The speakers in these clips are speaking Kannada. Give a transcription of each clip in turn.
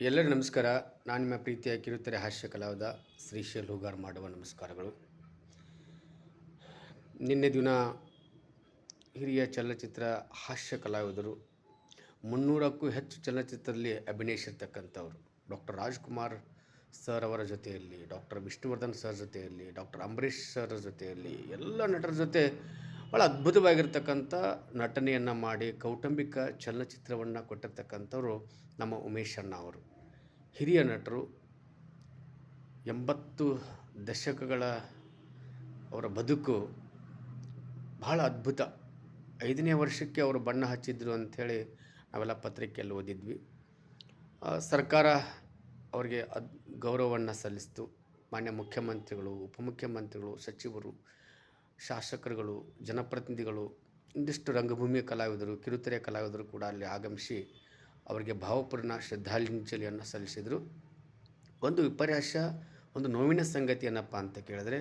ಎಲ್ಲರಿಗೂ ನಮಸ್ಕಾರ. ನಾನು ನಿಮ್ಮ ಪ್ರೀತಿಯ ಕಿರುತೆರೆ ಹಾಸ್ಯ ಕಲಾವಿದ ಶ್ರೀಶೈಲ್ ಹೂಗಾರ್ ಮಾಡುವ ನಮಸ್ಕಾರಗಳು. ನಿನ್ನೆ ದಿನ ಹಿರಿಯ ಚಲನಚಿತ್ರ ಹಾಸ್ಯ ಕಲಾವಿದರು ಮುನ್ನೂರಕ್ಕೂ ಹೆಚ್ಚು ಚಲನಚಿತ್ರದಲ್ಲಿ ಅಭಿನಯಿಸಿರ್ತಕ್ಕಂಥವ್ರು ಡಾಕ್ಟರ್ ರಾಜ್ಕುಮಾರ್ ಸರ್ ಅವರ ಜೊತೆಯಲ್ಲಿ, ಡಾಕ್ಟರ್ ವಿಷ್ಣುವರ್ಧನ್ ಸರ್ ಜೊತೆಯಲ್ಲಿ, ಡಾಕ್ಟರ್ ಅಂಬರೀಷ್ ಸರ್ ಜೊತೆಯಲ್ಲಿ, ಎಲ್ಲ ನಟರ ಜೊತೆ ಭಾಳ ಅದ್ಭುತವಾಗಿರ್ತಕ್ಕಂಥ ನಟನೆಯನ್ನು ಮಾಡಿ ಕೌಟುಂಬಿಕ ಚಲನಚಿತ್ರವನ್ನು ಕೊಟ್ಟಿರ್ತಕ್ಕಂಥವ್ರು ನಮ್ಮ ಉಮೇಶ್ ಅಣ್ಣ ಅವರು. ಹಿರಿಯ ನಟರು, ಎಂಬತ್ತು ದಶಕಗಳ ಅವರ ಬದುಕು ಬಹಳ ಅದ್ಭುತ. ಐದನೇ ವರ್ಷಕ್ಕೆ ಅವರು ಬಣ್ಣ ಹಚ್ಚಿದ್ರು ಅಂಥೇಳಿ ನಾವೆಲ್ಲ ಪತ್ರಿಕೆಯಲ್ಲಿ ಓದಿದ್ವಿ. ಸರ್ಕಾರ ಅವರಿಗೆ ಅದ್ ಗೌರವವನ್ನು ಸಲ್ಲಿಸ್ತು. ಮಾನ್ಯ ಮುಖ್ಯಮಂತ್ರಿಗಳು, ಉಪಮುಖ್ಯಮಂತ್ರಿಗಳು, ಸಚಿವರು ಶಾಸಕರುಗಳು, ಜನಪ್ರತಿನಿಧಿಗಳು ಒಂದಿಷ್ಟು ರಂಗಭೂಮಿ ಕಲಾವಿದರು ಕಿರುತೆರೆ ಕಲಾವಿದರು ಕೂಡ ಅಲ್ಲಿ ಆಗಮಿಸಿ ಅವರಿಗೆ ಭಾವಪೂರ್ಣ ಶ್ರದ್ಧಾಂಜಲಿಯನ್ನು ಸಲ್ಲಿಸಿದರು. ಒಂದು ವಿಪರ್ಯಾಸ, ಒಂದು ನೋವಿನ ಸಂಗತಿ ಏನಪ್ಪ ಅಂತ ಕೇಳಿದ್ರೆ,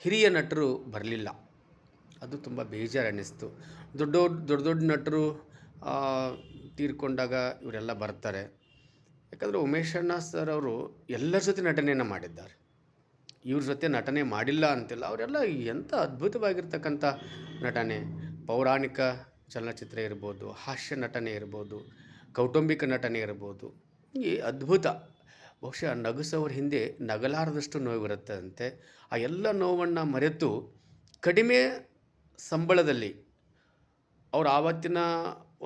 ಹಿರಿಯ ನಟರು ಬರಲಿಲ್ಲ. ಅದು ತುಂಬ ಬೇಜಾರು ಅನ್ನಿಸ್ತು. ದೊಡ್ಡ ದೊಡ್ಡ ದೊಡ್ಡ ನಟರು ತೀರ್ಕೊಂಡಾಗ ಇವರೆಲ್ಲ ಬರ್ತಾರೆ. ಯಾಕಂದರೆ ಉಮೇಶ್ ಅಣ್ಣ ಸರ್ ಅವರು ಎಲ್ಲರ ಜೊತೆ ನಟನೆಯನ್ನು ಮಾಡಿದ್ದಾರೆ. ಇವ್ರ ಜೊತೆ ನಟನೆ ಮಾಡಿಲ್ಲ ಅಂತಿಲ್ಲ. ಅವರೆಲ್ಲ ಎಂಥ ಅದ್ಭುತವಾಗಿರ್ತಕ್ಕಂಥ ನಟನೆ. ಪೌರಾಣಿಕ ಚಲನಚಿತ್ರ ಇರ್ಬೋದು, ಹಾಸ್ಯ ನಟನೆ ಇರ್ಬೋದು, ಕೌಟುಂಬಿಕ ನಟನೆ ಇರ್ಬೋದು. ಈ ಅದ್ಭುತ. ಬಹುಶಃ ನಗಿಸೋರ ಹಿಂದೆ ನಗಲಾರದಷ್ಟು ನೋವಿರುತ್ತಂತೆ ಆ ಎಲ್ಲ ನೋವನ್ನು ಮರೆತು ಕಡಿಮೆ ಸಂಬಳದಲ್ಲಿ, ಅವ್ರು ಆವತ್ತಿನ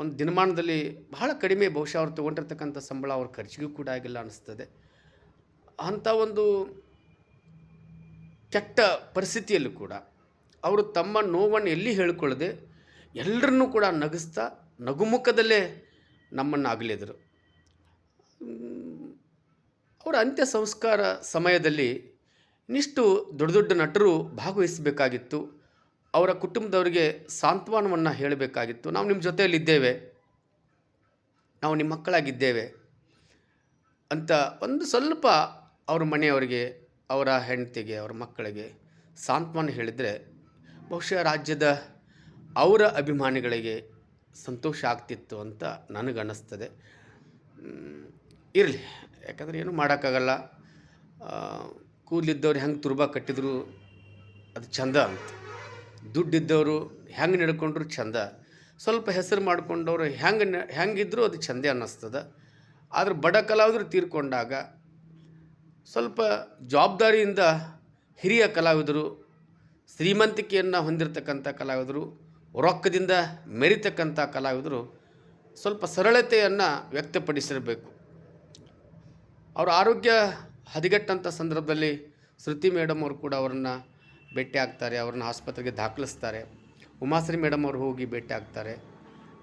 ಒಂದು ದಿನಮಾನದಲ್ಲಿ ಬಹಳ ಕಡಿಮೆ ಬಹುಶಃ ಅವ್ರು ತೊಗೊಂಡಿರ್ತಕ್ಕಂಥ ಸಂಬಳ ಅವ್ರ ಖರ್ಚಿಗೂ ಕೂಡ ಆಗಿಲ್ಲ ಅನ್ನಿಸ್ತದೆ ಅಂಥ ಒಂದು ಕೆಟ್ಟ ಪರಿಸ್ಥಿತಿಯಲ್ಲೂ ಕೂಡ ಅವರು ತಮ್ಮ ನೋವನ್ನು ಎಲ್ಲಿ ಹೇಳ್ಕೊಳ್ಳದೆ ಎಲ್ಲರನ್ನೂ ಕೂಡ ನಗಿಸ್ತಾ ನಗುಮುಖದಲ್ಲೇ ನಮ್ಮನ್ನು ಅಗಲಿದರು ಅವರ ಅಂತ್ಯ ಸಂಸ್ಕಾರ ಸಮಯದಲ್ಲಿ ಇನ್ನಿಷ್ಟು ದೊಡ್ಡ ದೊಡ್ಡ ನಟರು ಭಾಗವಹಿಸಬೇಕಾಗಿತ್ತು. ಅವರ ಕುಟುಂಬದವರಿಗೆ ಸಾಂತ್ವನವನ್ನು ಹೇಳಬೇಕಾಗಿತ್ತು. ನಾವು ನಿಮ್ಮ ಜೊತೆಯಲ್ಲಿದ್ದೇವೆ. ನಾವು ನಿಮ್ಮ ಮಕ್ಕಳಾಗಿದ್ದೇವೆ ಅಂತ ಒಂದು ಸ್ವಲ್ಪ ಅವ್ರ ಮನೆಯವರಿಗೆ ಅವರ ಹೆಂಡತಿಗೆ, ಅವರ ಮಕ್ಕಳಿಗೆ ಸಾಂತ್ವನ ಹೇಳಿದರೆ ಬಹುಶಃ ರಾಜ್ಯದ ಅವರ ಅಭಿಮಾನಿಗಳಿಗೆ ಸಂತೋಷ ಆಗ್ತಿತ್ತು ಅಂತ ನನಗನ್ನಿಸ್ತದೆ ಇರಲಿ. ಯಾಕಂದರೆ ಏನು ಮಾಡೋಕ್ಕಾಗಲ್ಲ. ಕೂದಲಿದ್ದವ್ರು ಹೆಂಗೆ ತುರ್ಬಾ ಕಟ್ಟಿದ್ರು ಅದು ಚಂದ ಅಂತ. ದುಡ್ಡಿದ್ದವರು ಹೆಂಗೆ ನಡ್ಕೊಂಡ್ರು ಚಂದ. ಸ್ವಲ್ಪ ಹೆಸರು ಮಾಡ್ಕೊಂಡವ್ರು ಹೆಂಗೆ ಹೆಂಗಿದ್ರು ಅದು ಚಂದೇ ಅನ್ನಿಸ್ತದೆ. ಆದ್ರೆ ಬಡ ಕಲಾವಿದರು ತೀರ್ಕೊಂಡಾಗ ಸ್ವಲ್ಪ ಜವಾಬ್ದಾರಿಯಿಂದ ಹಿರಿಯ ಕಲಾವಿದರು ಶ್ರೀಮಂತಿಕೆಯನ್ನು ಹೊಂದಿರತಕ್ಕಂಥ ಕಲಾವಿದರು, ರೊಕ್ಕದಿಂದ ಮೆರಿತಕ್ಕಂಥ ಕಲಾವಿದರು ಸ್ವಲ್ಪ ಸರಳತೆಯನ್ನು ವ್ಯಕ್ತಪಡಿಸಿರಬೇಕು. ಅವರ ಆರೋಗ್ಯ ಹದಗೆಟ್ಟಂಥ ಸಂದರ್ಭದಲ್ಲಿ ಶ್ರುತಿ ಮೇಡಮ್ ಅವರು ಕೂಡ ಅವರನ್ನು ಭೇಟಿ ಆಗ್ತಾರೆ, ಅವ್ರನ್ನ ಆಸ್ಪತ್ರೆಗೆ ದಾಖಲಿಸ್ತಾರೆ. ಉಮಾಶ್ರೀ ಮೇಡಮ್ ಅವರು ಹೋಗಿ ಭೇಟಿ ಆಗ್ತಾರೆ.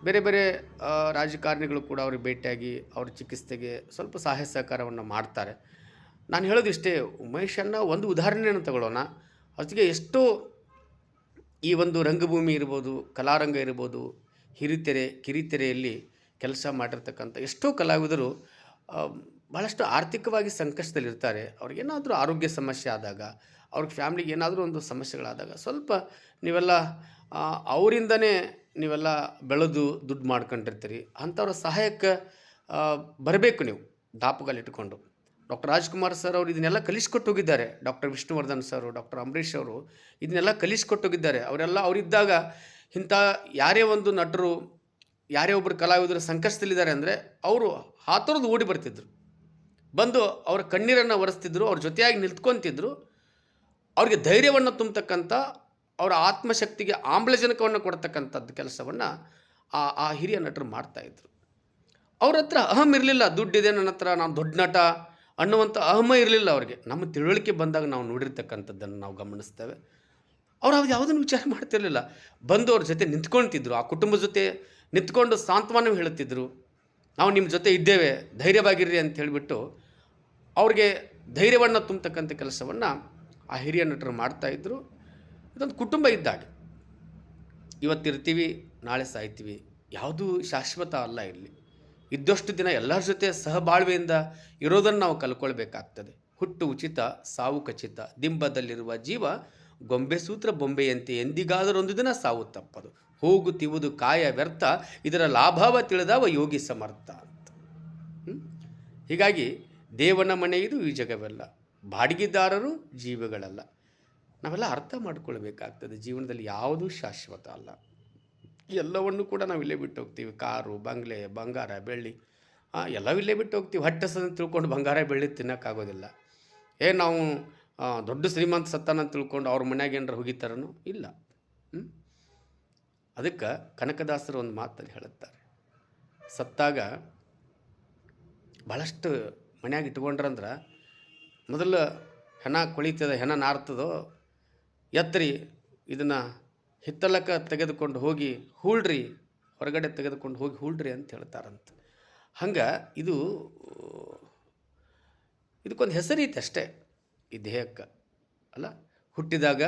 ಬೇರೆ ಬೇರೆ ರಾಜಕಾರಣಿಗಳು ಕೂಡ ಅವ್ರಿಗೆ ಭೇಟಿಯಾಗಿ ಅವ್ರ ಚಿಕಿತ್ಸೆಗೆ ಸ್ವಲ್ಪ ಸಹಾಯ ಸಹಕಾರವನ್ನು ಮಾಡ್ತಾರೆ. ನಾನು ಹೇಳೋದು ಇಷ್ಟೇ ಉಮೇಶನ್ನ ಒಂದು ಉದಾಹರಣೆಯನ್ನು ತಗೊಳ್ಳೋಣ. ಅದಕ್ಕೆ ಎಷ್ಟೋ ಈ ಒಂದು ರಂಗಭೂಮಿ ಇರ್ಬೋದು, ಕಲಾರಂಗ ಇರ್ಬೋದು, ಹಿರಿತೆರೆ, ಕಿರಿತೆರೆಯಲ್ಲಿ ಕೆಲಸ ಮಾಡಿರ್ತಕ್ಕಂಥ ಎಷ್ಟೋ ಕಲಾವಿದರು ಬಹಳಷ್ಟು ಆರ್ಥಿಕವಾಗಿ ಸಂಕಷ್ಟದಲ್ಲಿರ್ತಾರೆ. ಅವ್ರಿಗೇನಾದರೂ ಆರೋಗ್ಯ ಸಮಸ್ಯೆ ಆದಾಗ, ಅವ್ರ ಫ್ಯಾಮ್ಲಿಗೆ ಏನಾದರೂ ಒಂದು ಸಮಸ್ಯೆಗಳಾದಾಗ ಸ್ವಲ್ಪ ನೀವೆಲ್ಲ ಅವರಿಂದನೇ ನೀವೆಲ್ಲ ಬೆಳೆದು ದುಡ್ಡು ಮಾಡ್ಕೊಂಡಿರ್ತೀರಿ. ಅಂಥವ್ರ ಸಹಾಯಕ್ಕೆ ಬರಬೇಕು ನೀವು ದಾಪುಗಾಲಿಟ್ಟುಕೊಂಡು ಡಾಕ್ಟರ್ ರಾಜ್ಕುಮಾರ್ ಸರ್ ಅವರು ಇದನ್ನೆಲ್ಲ ಕಲಿಸ್ಕೊಟ್ಟು ಹೋಗಿದ್ದಾರೆ doctor Vishnuvardhan sir, doctor Ambareesh ಅವರು ಇದನ್ನೆಲ್ಲ ಕಲಿಸ್ಕೊಟ್ಟು ಹೋಗಿದ್ದಾರೆ ಅವರೆಲ್ಲ ಅವರಿದ್ದಾಗ ಇಂಥ ಯಾರೇ ಒಂದು ನಟರು, ಯಾರೇ ಒಬ್ಬರು ಕಲಾವಿದರು ಸಂಕಷ್ಟದಲ್ಲಿದ್ದಾರೆ ಅಂದರೆ ಅವರು ಹಾತೊರೆದು ಓಡಿ ಬರ್ತಿದ್ರು. ಬಂದು ಅವರ ಕಣ್ಣೀರನ್ನು ಒರೆಸ್ತಿದ್ರು, ಅವ್ರ ಜೊತೆಯಾಗಿ ನಿಂತ್ಕೊತಿದ್ರು. ಅವ್ರಿಗೆ ಧೈರ್ಯವನ್ನು ತುಂಬತಕ್ಕಂಥ, ಅವರ ಆತ್ಮಶಕ್ತಿಗೆ ಆಮ್ಲಜನಕವನ್ನು ಕೊಡ್ತಕ್ಕಂಥದ್ದು ಕೆಲಸವನ್ನು ಆ ಆ ಹಿರಿಯ ನಟರು ಮಾಡ್ತಾಯಿದ್ರು ಅವ್ರ ಹತ್ರ ಅಹಂ ಇರಲಿಲ್ಲ, ದುಡ್ಡಿದೆ ನನ್ನ ಹತ್ರ, ನಾನು ದೊಡ್ಡ ನಟ ಅನ್ನುವಂಥ ಅಹಮ ಇರಲಿಲ್ಲ ಅವರಿಗೆ. ನಮ್ಮ ತಿಳುವಳಿಕೆ ಬಂದಾಗ ನಾವು ನೋಡಿರ್ತಕ್ಕಂಥದ್ದನ್ನು ನಾವು ಗಮನಿಸ್ತೇವೆ. ಅವ್ರು ಅವ್ರು ಯಾವುದನ್ನು ವಿಚಾರ ಮಾಡ್ತಿರಲಿಲ್ಲ. ಬಂದು ಅವ್ರ ಜೊತೆ ನಿಂತ್ಕೊಳ್ತಿದ್ರು. ಆ ಕುಟುಂಬದ ಜೊತೆ ನಿಂತ್ಕೊಂಡು ಸಾಂತ್ವನ ಹೇಳುತ್ತಿದ್ದರು ನಾವು ನಿಮ್ಮ ಜೊತೆ ಇದ್ದೇವೆ, ಧೈರ್ಯವಾಗಿರ್ರಿ ಅಂತ ಹೇಳಿಬಿಟ್ಟು ಅವ್ರಿಗೆ ಧೈರ್ಯವನ್ನು ತುಂಬತಕ್ಕಂಥ ಕೆಲಸವನ್ನು ಆ ಹಿರಿಯ ನಟರು ಮಾಡ್ತಾಯಿದ್ರು ಇದೊಂದು ಕುಟುಂಬ ಇದ್ದಾಗ. ಇವತ್ತಿರ್ತೀವಿ, ನಾಳೆ ಸಾಯ್ತೀವಿ. ಯಾವುದೂ ಶಾಶ್ವತ ಅಲ್ಲ ಇಲ್ಲಿ. ಇದ್ದಷ್ಟು ದಿನ ಎಲ್ಲರ ಜೊತೆ ಸಹಬಾಳ್ವೆಯಿಂದ ಇರೋದನ್ನು ನಾವು ಕಲ್ಕೊಳ್ಬೇಕಾಗ್ತದೆ. ಹುಟ್ಟು ಉಚಿತ, ಸಾವು ಖಚಿತ. ದಿಂಬದಲ್ಲಿರುವ ಜೀವ ಗೊಂಬೆ ಸೂತ್ರ ಬೊಂಬೆಯಂತೆ ಎಂದಿಗಾದರೊಂದು ದಿನ ಸಾವು ತಪ್ಪದು. ಹೋಗು ತಿವುದು ಕಾಯ ವ್ಯರ್ಥ, ಇದರ ಲಾಭವ ತಿಳಿದವ ಯೋಗಿ ಸಮರ್ಥ ಅಂತ. ಹೀಗಾಗಿ ದೇವನ ಮನೆ ಇದು ಈ ಜಗವೆಲ್ಲ. ಬಾಡಿಗೆದಾರರು ಜೀವಗಳಲ್ಲ. ನಾವೆಲ್ಲ ಅರ್ಥ ಮಾಡ್ಕೊಳ್ಬೇಕಾಗ್ತದೆ. ಜೀವನದಲ್ಲಿ ಯಾವುದೂ ಶಾಶ್ವತ ಅಲ್ಲ. ಎಲ್ಲವನ್ನು ಕೂಡ ನಾವು ಇಲ್ಲೇ ಬಿಟ್ಟು ಹೋಗ್ತೀವಿ. ಕಾರು, ಬಂಗ್ಲೆ, ಬಂಗಾರ, ಬೆಳ್ಳಿ. ಎಲ್ಲವೂ ಇಲ್ಲೇ ಬಿಟ್ಟು ಹೋಗ್ತೀವಿ. ಹೊಟ್ಟೆ ತಿಳ್ಕೊಂಡು ಬಂಗಾರ, ಬೆಳ್ಳಿ ತಿನ್ನೋಕ್ಕಾಗೋದಿಲ್ಲ. ಏ, ನಾವು ದೊಡ್ಡ ಶ್ರೀಮಂತ ಸತ್ತಾನ ತಿಳ್ಕೊಂಡು ಅವ್ರ ಮನ್ಯಾಗ ಏನಾರ ಹೋಗಿತಾರನೋ? ಇಲ್ಲ? ಅದಕ್ಕೆ ಕನಕದಾಸರು ಒಂದು ಮಾತಲ್ಲಿ ಹೇಳುತ್ತಾರೆ. ಸತ್ತಾಗ ಭಾಳಷ್ಟು ಮನ್ಯಾಗ ಇಟ್ಕೊಂಡ್ರಂದ್ರೆ ಮೊದಲು ಹೆಣ ಕೊಳಿತದ, ಹೆಣ ನಾರ್ತದೋ? ಎತ್ತರಿ ಇದನ್ನು ಹಿತ್ತಲಕ್ಕೆ ತೆಗೆದುಕೊಂಡು ಹೋಗಿ ಹೂಳ್ರಿ, ಹೊರಗಡೆ ತೆಗೆದುಕೊಂಡು ಹೋಗಿ ಹೂಳ್ರಿ ಅಂತ ಹೇಳ್ತಾರಂತ. ಹಂಗೆ ಇದು, ಇದಕ್ಕೊಂದು ಹೆಸರೈತೆ ಅಷ್ಟೇ ಈ ದೇಹಕ್ಕೆ, ಅಲ್ಲ? ಹುಟ್ಟಿದಾಗ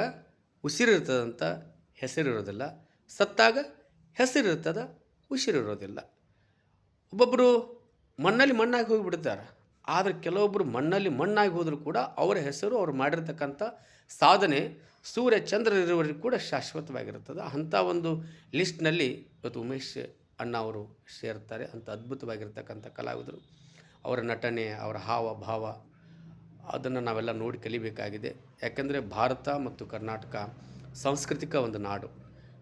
ಉಸಿರಿರ್ತದಂತ ಹೆಸರಿರೋದಿಲ್ಲ, ಸತ್ತಾಗ ಹೆಸರಿರ್ತದ, ಉಸಿರಿರೋದಿಲ್ಲ. ಒಬ್ಬೊಬ್ಬರು ಮಣ್ಣಲ್ಲಿ ಮಣ್ಣಾಗಿ ಹೋಗಿಬಿಡ್ತಾರೆ. ಆದರೆ ಕೆಲವೊಬ್ಬರು ಮಣ್ಣಲ್ಲಿ ಮಣ್ಣಾಗಿ ಹೋದರೂ ಕೂಡ ಅವರ ಹೆಸರು ಅವರು ಮಾಡಿರ್ತಕ್ಕಂಥ ಸಾಧನೆ ಸೂರ್ಯ ಚಂದ್ರರಿರುವವರೆಗೂ ಕೂಡ ಶಾಶ್ವತವಾಗಿರುತ್ತದೆ. ಅಂಥ ಒಂದು ಲಿಸ್ಟ್ನಲ್ಲಿ ಇವತ್ತು ಉಮೇಶ್ ಅಣ್ಣ ಅವರು ಸೇರ್ತಾರೆ. ಅಂಥ ಅದ್ಭುತವಾಗಿರ್ತಕ್ಕಂಥ ಕಲಾವಿದರು. ಅವರ ನಟನೆ, ಅವರ ಹಾವ, ಭಾವ, ಅದನ್ನು ನಾವೆಲ್ಲ ನೋಡಿ ಕಲಿಬೇಕಾಗಿದೆ. ಯಾಕೆಂದರೆ ಭಾರತ ಮತ್ತು ಕರ್ನಾಟಕ ಸಾಂಸ್ಕೃತಿಕ ಒಂದು ನಾಡು.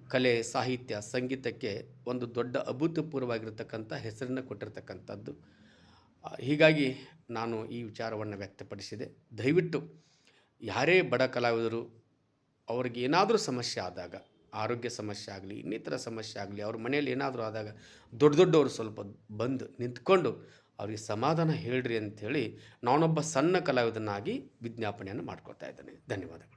ಕಲೆ, ಸಾಹಿತ್ಯ, ಸಂಗೀತಕ್ಕೆ ಒಂದು ದೊಡ್ಡ ಅಭೂತಪೂರ್ವವಾಗಿರ್ತಕ್ಕಂಥ ಹೆಸರನ್ನು ಕೊಟ್ಟಿರ್ತಕ್ಕಂಥದ್ದು. ಹೀಗಾಗಿ ನಾನು ಈ ವಿಚಾರವನ್ನು ವ್ಯಕ್ತಪಡಿಸಿದೆ. ದಯವಿಟ್ಟು ಯಾರೇ ಬಡ ಕಲಾವಿದರು ಅವ್ರಿಗೆ ಏನಾದರೂ ಸಮಸ್ಯೆ ಆದಾಗ, ಆರೋಗ್ಯ ಸಮಸ್ಯೆ ಆಗಲಿ, ಇನ್ನಿತರ ಸಮಸ್ಯೆ ಆಗಲಿ, ಅವ್ರ ಮನೆಯಲ್ಲಿ ಏನಾದರೂ ಆದಾಗ ದೊಡ್ಡ ದೊಡ್ಡವರು ಸ್ವಲ್ಪ ಬಂದು ನಿಂತ್ಕೊಂಡು ಅವರಿಗೆ ಸಮಾಧಾನ ಹೇಳ್ರಿ ಅಂಥೇಳಿ ನಾನೊಬ್ಬ ಸಣ್ಣ ಕಲಾವಿದನಾಗಿ ವಿಜ್ಞಾಪನೆಯನ್ನು ಮಾಡ್ಕೊಳ್ತಾ ಇದ್ದೇನೆ. ಧನ್ಯವಾದಗಳು.